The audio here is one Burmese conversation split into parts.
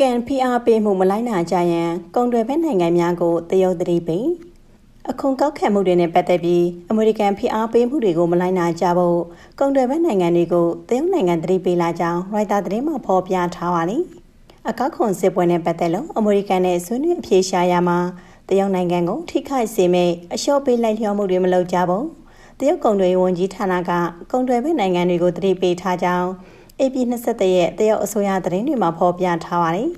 ကန်ဖိအားပေးမှုမလိုက်နာကြရန်ကုန်တွယ်ဘက်နိုင်ငံများကိုတရုတ်သတိပေးအခွန်ကောက်ခံမှုတွေနဲ့ပတ်သက်ပြီးအမေရိကန်ဖိအားပေးမှုတွေကိုမလိုက်နာကြဖို့ကုန်တွယ်ဘက်နိုင်ငံတွေကိုတရုတ်နိုင်ငံသတိပေးလာကြောင်းရိုက်တာသတင်းမှာဖော်ပြထားပါလိအကောက်ခွန်စစ်ပွဲနဲ့ပတ်သက်လို့အမေရိကန်နဲ့ဆွေးနွေးအပြေရှားရမှာတရုတ်နိုင်ငံကိုထိခိုက်စေမယ့်အလျှော့ပေးလိုက်လျောမှုတွေမလုပ်ကြဘူးတရုတ်ကုန်တွေဝန်ကြီးဌာနကကုန်တွယ်ဘက်နိုင်ငံတွေကိုသတိပေးထားကြောင်း AP 23ရက်တရုတ်အစိုးရသတင်းတွေမှာဖော်ပြထားပါတယ်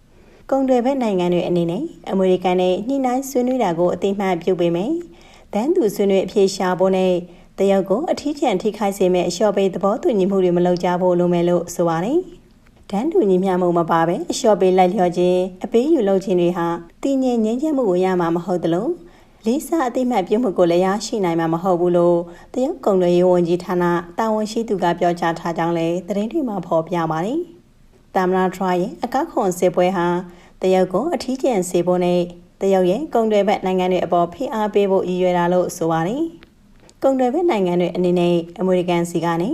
။ကုန်တွေဘက်နိုင်ငံတွေအနေနဲ့အမေရိကန်နဲ့ညှိနှိုင်းဆွေးနွေးတာကိုအသိမှတ်ပြုပေးမယ်။တန်းသူဆွေးနွေးအပြေရှားဖို့နဲ့တရုတ်ကိုအထီးကျန်ထိခိုက်စေမယ့်အလျှော့ပေးသဘောတူညီမှုတွေမလုပ်ကြဖို့လိုမယ်လို့ဆိုပါတယ်။တန်းတူညီမျှမှုမပါဘဲအလျှော့ပေးလိုက်လျော့ခြင်းအပေးယူလုပ်ခြင်းတွေဟာတည်ငြိမ်ငြိမ်းချမ်းမှုကိုရမှာမဟုတ်သလို လေးစားအသိမှတ်ပြုမှုကိုလည်းရရှိနိုင်မှာမဟုတ်ဘူးလို့တရုတ်ကုန်သွယ်ရေးဝန်ကြီးဌာနတာဝန်ရှိသူကပြောကြားထားကြောင်းလည်းသတင်းတွေမှာဖော်ပြပါတယ်။တာမလာထရရဲ့အကောက်ခွန်စေပွဲဟာတရုတ်ကိုအထီးကျန်စေဖို့နဲ့တရုတ်ရဲ့ကုန်သွယ်ဘက်နိုင်ငံတွေအပေါ်ဖိအားပေးဖို့ရည်ရွယ်တာလို့ဆိုပါတယ်။ကုန်သွယ်ဘက်နိုင်ငံတွေအနေနဲ့အမေရိကန်စီကနေ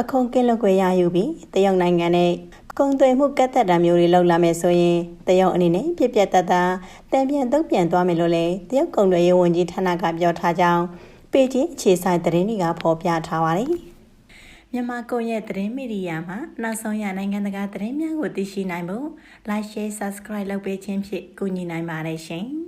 အခွန်ကင်းလွတ်ခွင့်ရယူပြီးတရုတ်နိုင်ငံနဲ့ ကုန်သွယ်မှုကတ်သက်တာမျိုးတွေလောက်လာမယ်ဆိုရင်တရုတ်အနေနဲ့ပြပြတတ်တာတံပြန်တုတ်ပြန်သွားမယ်လို့လည်းတရုတ်ကုန်သွယ်ရေးဝန်ကြီးဌာနကပြောထားကြောင်းပေကျင်းအခြေဆိုင်သတင်းတွေကဖော်ပြထားပါတယ်။မြန်မာကွန်ရက်သတင်းမီဒီယာမှာနောက်ဆုံးရနိုင်ငံတကာသတင်းများကိုသိရှိနိုင်ဖို့ Like Share Subscribe လုပ်ပေးခြင်းဖြင့်ကူညီနိုင်ပါတယ်ရှင်။